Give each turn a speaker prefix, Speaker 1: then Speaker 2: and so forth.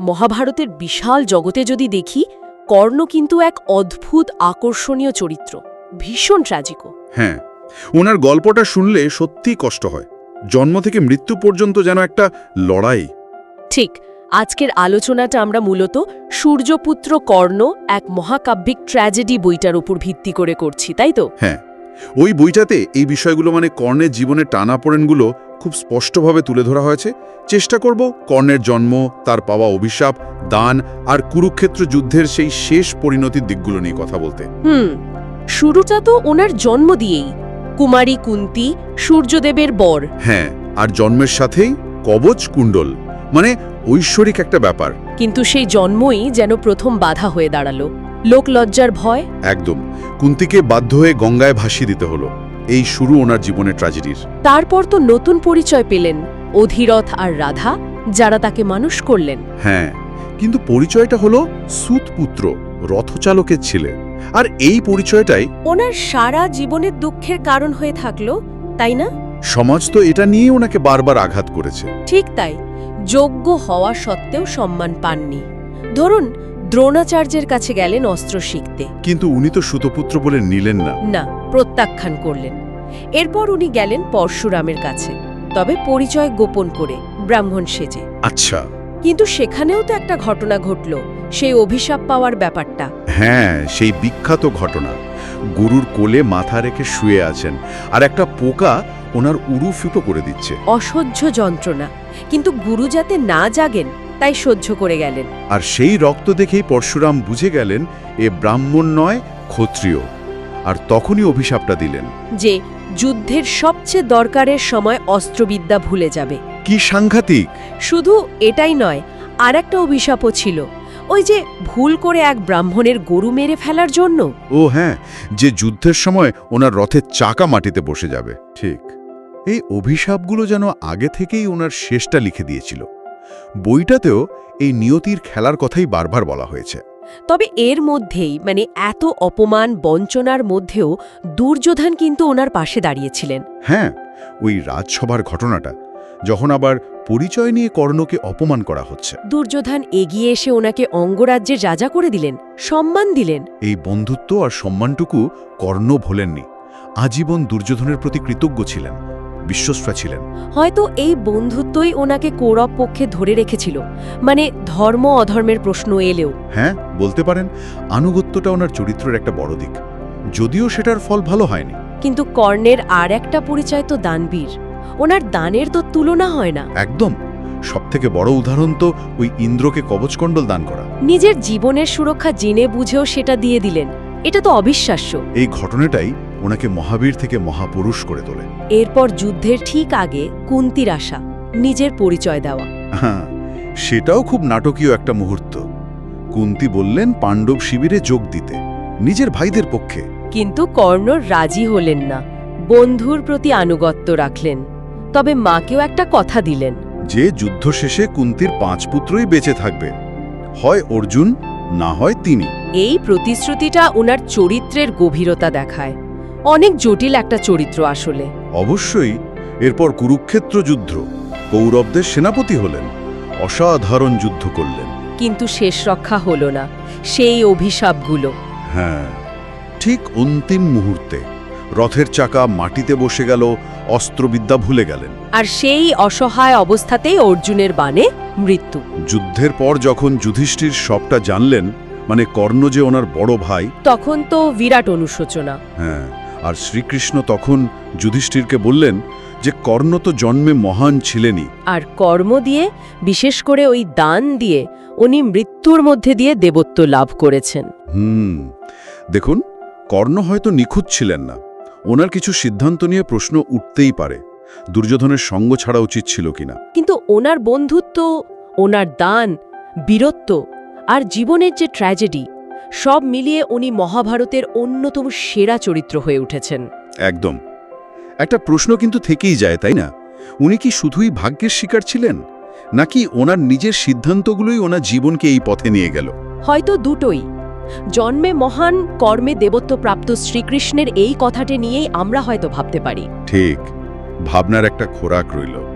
Speaker 1: মহাভারতের বিশাল জগতে যদি দেখি কর্ণ কিন্তু এক অদ্ভুত আকর্ষণীয় চরিত্র ভীষণ ট্র্যাজিকো
Speaker 2: হ্যাঁ ওনার গল্পটা শুনলে সত্যিই কষ্ট হয়। জন্ম থেকে মৃত্যু পর্যন্ত যেন একটা লড়াই।
Speaker 1: ঠিক আজকের আলোচনাটা আমরা মূলত সূর্যপুত্র কর্ণ এক মহাকাব্যিক ট্র্যাজেডি বইটার উপর ভিত্তি করে করছি তাই তো?
Speaker 2: হ্যাঁ ওই বইটাতে এই বিষয়গুলো মানে কর্ণের জীবনের টানাপোড়েনগুলো খুব স্পষ্টভাবে তুলে ধরা হয়েছে। চেষ্টা করব কর্ণের জন্ম তার পাওয়া অভিশাপ দান আর কুরুক্ষেত্র যুদ্ধের সেই শেষ পরিণতির দিকগুলো নিয়ে কথা বলতে।
Speaker 1: হুম শুরুটা তো ওনার জন্ম দিয়েই। কুমারী কুন্তি সূর্যদেবের বর।
Speaker 2: হ্যাঁ আর জন্মের সাথেই কবচ কুণ্ডল। মানে ঐশ্বরিক একটা ব্যাপার।
Speaker 1: কিন্তু সেই জন্মই যেন প্রথম বাধা হয়ে দাঁড়াল। লোকলজ্জার ভয়?
Speaker 2: একদম। কুন্তিকে বাধ্য হয়ে গঙ্গায় ভাসিয়ে দিতে হলো। এই শুরু ওনার জীবনের ট্র্যাজেডির
Speaker 1: তারপর তো নতুন পরিচয় পেলেন অধীরথ আর রাধা যারা তাকে মানুষ করলেন।
Speaker 2: হ্যাঁ কিন্তু পরিচয়টা হলো সুতপুত্র রথচালকের ছেলে। আর এই পরিচয়টাই
Speaker 1: ওনার সারা জীবনের দুঃখের কারণ হয়ে থাকল তাই না?
Speaker 2: সমাজ তো এটা নিয়ে ওনাকে বারবার আঘাত করেছে।
Speaker 1: ঠিক তাই যোগ্য হওয়া সত্ত্বেও সম্মান পাননি। ধরুন দ্রোণাচার্যের কাছে গেলেন অস্ত্র শিখতে।
Speaker 2: কিন্তু উনি তো সুতপুত্র বলে নিলেন না।
Speaker 1: না প্রত্যাখ্যান করলেন। এরপর উনি গেলেন পরশুরামের কাছে। তবে পরিচয় গোপন করে ব্রাহ্মণ সেজে।
Speaker 2: আচ্ছা।
Speaker 1: কিন্তু সেখানেও তো একটা ঘটনা ঘটল সেই অভিশাপ পাওয়ার ব্যাপারটা।
Speaker 2: হ্যাঁ সেই বিখ্যাত ঘটনা। গুরুর কোলে মাথা রেখে শুয়ে আছেন আর একটা পোকা ওনার উরু ফুটো করে দিচ্ছে।
Speaker 1: অসহ্য যন্ত্রণা। কিন্তু গুরু যাতে না জাগেন তাই সহ্য করে গেলেন।
Speaker 2: আর সেই রক্ত দেখেই পরশুরাম বুঝে গেলেন এ ব্রাহ্মণ নয় ক্ষত্রিয়। আর তখনই অভিশাপটা দিলেন।
Speaker 1: যে যুদ্ধের সবচেয়ে দরকারের সময় অস্ত্রবিদ্যা ভুলে যাবে।
Speaker 2: কি সাংঘাতিক!
Speaker 1: শুধু এটাই নয় আর একটা অভিশাপও ছিল। ওই যে ভুল করে এক ব্রাহ্মণের গরু মেরে ফেলার জন্য।
Speaker 2: ও হ্যাঁ যে যুদ্ধের সময় ওনার রথের চাকা মাটিতে বসে যাবে। ঠিক। এই অভিশাপগুলো যেন আগে থেকেই ওনার শেষটা লিখে দিয়েছিল। বইটাতেও এই নিয়তির খেলার কথাই বারবার বলা হয়েছে।
Speaker 1: তবে এর মধ্যেই মানে এত অপমান বঞ্চনার মধ্যেও দুর্যোধন কিন্তু ওনার পাশে দাঁড়িয়েছিলেন।
Speaker 2: হ্যাঁ ওই রাজসভার ঘটনাটা যখন আবার পরিচয় নিয়ে কর্ণকে অপমান করা হচ্ছে।
Speaker 1: দুর্যোধন এগিয়ে এসে ওনাকে অঙ্গরাজ্যের রাজা করে দিলেন সম্মান দিলেন।
Speaker 2: এই বন্ধুত্ব আর সম্মানটুকু কর্ণ ভোলেননি আজীবন দুর্যোধনের প্রতি কৃতজ্ঞ ছিলেন। বিশ্বস্তা ছিলেন।
Speaker 1: হয়তো এই বন্ধুত্বই ওনাকে কৌরব পক্ষে ধরে রেখেছিল। মানে ধর্ম অধর্মের প্রশ্ন এলেও।
Speaker 2: হ্যাঁ বলতে পারেন আনুগত্যটা ওনার চরিত্রের একটা বড় দিক। যদিও সেটার ফল ভালো হয়নি।
Speaker 1: কিন্তু কর্ণের আর একটা পরিচয় তো দানবীর। ওনার দানের তো তুলনা হয় না।
Speaker 2: একদম। সবথেকে বড় উদাহরণ তো ওই ইন্দ্রকে কবচকণ্ডল দান করা।
Speaker 1: নিজের জীবনের সুরক্ষা জেনে বুঝেও সেটা দিয়ে দিলেন। এটা তো অবিশ্বাস্য।
Speaker 2: এই ঘটনাটাই ওনাকে মহাবীর থেকে মহাপুরুষ করে তোলে
Speaker 1: এরপর যুদ্ধের ঠিক আগে কুন্তির আশা নিজের পরিচয় দেওয়া।
Speaker 2: হ্যাঁ সেটাও খুব নাটকীয় একটা মুহূর্ত। কুন্তি বললেন পাণ্ডব শিবিরে যোগ দিতে নিজের ভাইদের পক্ষে।
Speaker 1: কিন্তু কর্ণ রাজি হলেন না। বন্ধুর প্রতি আনুগত্য রাখলেন। তবে মাকেও একটা কথা দিলেন।
Speaker 2: যে যুদ্ধ শেষে কুন্তির পাঁচ পুত্রই বেঁচে থাকবে হয় অর্জুন না হয় তিনি।
Speaker 1: এই প্রতিশ্রুতিটা ওনার চরিত্রের গভীরতা দেখায়। অনেক জটিল একটা চরিত্র আসলে।
Speaker 2: অবশ্যই এরপর কুরুক্ষেত্র যুদ্ধ কৌরবদের সেনাপতি হলেন অসাধারণ যুদ্ধ করলেন।
Speaker 1: কিন্তু শেষ রক্ষা হল না সেই অভিশাপগুলো।
Speaker 2: হ্যাঁ ঠিক অন্তিম মুহূর্তে রথের চাকা মাটিতে বসে গেল অস্ত্রবিদ্যা ভুলে গেলেন।
Speaker 1: আর সেই অসহায় অবস্থাতেই অর্জুনের বাণে মৃত্যু।
Speaker 2: যুদ্ধের পর যখন যুধিষ্ঠির সবটা জানলেন মানে কর্ণ যে ওনার বড় ভাই
Speaker 1: তখন তো বিরাট অনুশোচনা।
Speaker 2: হ্যাঁ। আর শ্রীকৃষ্ণ তখন যুধিষ্ঠিরকে বললেন যে কর্ণ তো জন্মে মহান ছিলেনই।
Speaker 1: আর কর্ম দিয়ে বিশেষ করে ওই দান দিয়ে উনি মৃত্যুর মধ্যে দিয়ে দেবত্ব লাভ করেছেন।
Speaker 2: হুম দেখুন কর্ণ হয়তো নিখুঁত ছিলেন না। ওনার কিছু সিদ্ধান্ত নিয়ে প্রশ্ন উঠতেই পারে দুর্যোধনের সঙ্গ ছাড়া উচিত ছিল কিনা।
Speaker 1: কিন্তু ওনার বন্ধুত্ব ওনার দান বীরত্ব আর জীবনের যে ট্র্যাজেডি সব মিলিয়ে উনি মহাভারতের অন্যতম সেরা চরিত্র হয়ে উঠেছেন।
Speaker 2: একদম। একটা প্রশ্ন কিন্তু থেকেই যায় তাই না? উনি কি শুধুই ভাগ্যের শিকার ছিলেন? নাকি ওনার নিজের সিদ্ধান্তগুলোই ওনার জীবনকে এই পথে নিয়ে গেল?
Speaker 1: হয়তো দুটোই। জন্মে মহান কর্মে দেবত্ব প্রাপ্ত শ্রীকৃষ্ণের এই কথাটি নিয়েই আমরা হয়তো ভাবতে পারি।
Speaker 2: ঠিক। ভাবনার একটা খোরাক রইল।